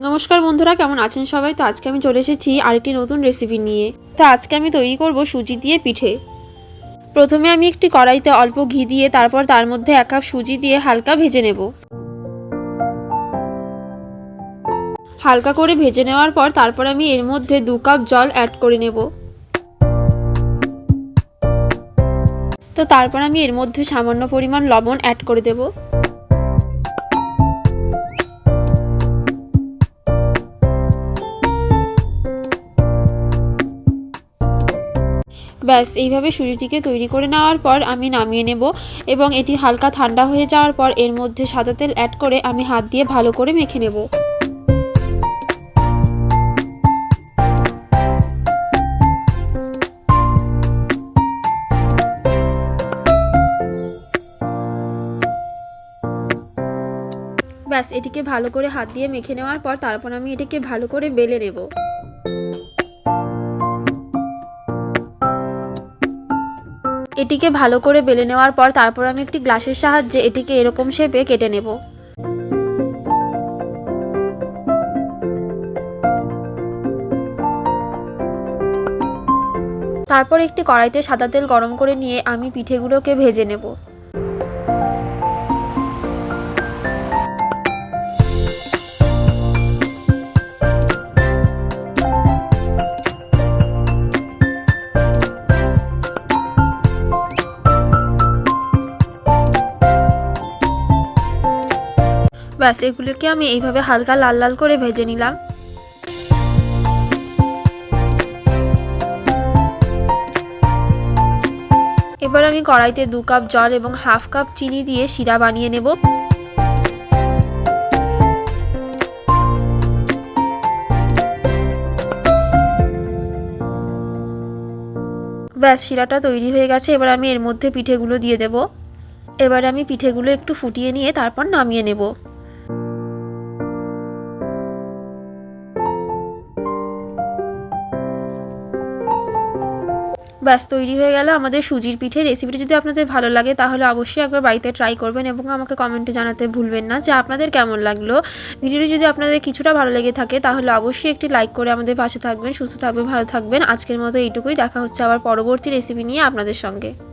নমস্কার বন্ধুরা, কেমন আছেন সবাই? তো আজকে আমি চলে এসেছি আরেকটি নতুন রেসিপি নিয়ে। তো আজকে আমি তৈরি করব সুজি দিয়ে পিঠে। প্রথমে আমি একটি কড়াইতে অল্প ঘি দিয়ে, তারপর তার মধ্যে এক কাপ সুজি দিয়ে হালকা ভেজে নেব। হালকা করে ভেজে নেওয়ার পর তারপর আমি এর মধ্যে দু কাপ জল অ্যাড করে নেব। তো তারপর আমি এর মধ্যে সামান্য পরিমাণ লবণ অ্যাড করে দেবো। ব্যাস, এইভাবে সুজিটিকে তৈরি করে নেওয়ার পর আমি নামিয়ে নেব এবং এটি হালকা ঠান্ডা হয়ে যাওয়ার পর এর মধ্যে সাদা তেল অ্যাড করে আমি হাত দিয়ে ভালো করে মেখে নেব। ব্যাস, এটিকে ভালো করে হাত দিয়ে মেখে নেওয়ার পর তারপর আমি এটিকে ভালো করে বেলে নেব। এটিকে ভালো করে বেলে নেওয়ার পর তারপর আমি একটি গ্লাসের সাহায্যে এটিকে এরকম শেপে কেটে নেব। তারপর একটি কড়াইতে সাদা তেল গরম করে নিয়ে আমি পিঠেগুলোকে ভেজে নেব। ব্যাস, এগুলোকে আমি এইভাবে হালকা লাল লাল করে ভেজে নিলাম। এবার আমি কড়াইতে দু কাপ জল এবং হাফ কাপ চিনি দিয়ে শিরা বানিয়ে নেব। ব্যাস, শিরাটা তৈরি হয়ে গেছে। এবার আমি এর মধ্যে পিঠেগুলো দিয়ে দেব। এবার আমি পিঠেগুলো একটু ফুটিয়ে নিয়ে তারপর নামিয়ে নেব। ব্যাস, তৈরি হয়ে গেল আমাদের সুজির পিঠে রেসিপিটি যদি আপনাদের ভালো লাগে তাহলে অবশ্যই একবার বাড়িতে ট্রাই করবেন এবং আমাকে কমেন্টে জানাতে ভুলবেন না। যে আপনাদের কেমন লাগল? ভিডিওটি যদি আপনাদের কিছুটা ভালো লেগে থাকে তাহলে অবশ্যই একটি লাইক করে আমাদের পাশে থাকবেন, সুস্থ থাকবেন, ভালো থাকবেন। আজকের মতো এইটুকুই। দেখা হচ্ছে আবার পরবর্তী রেসিপি নিয়ে আপনাদের সঙ্গে।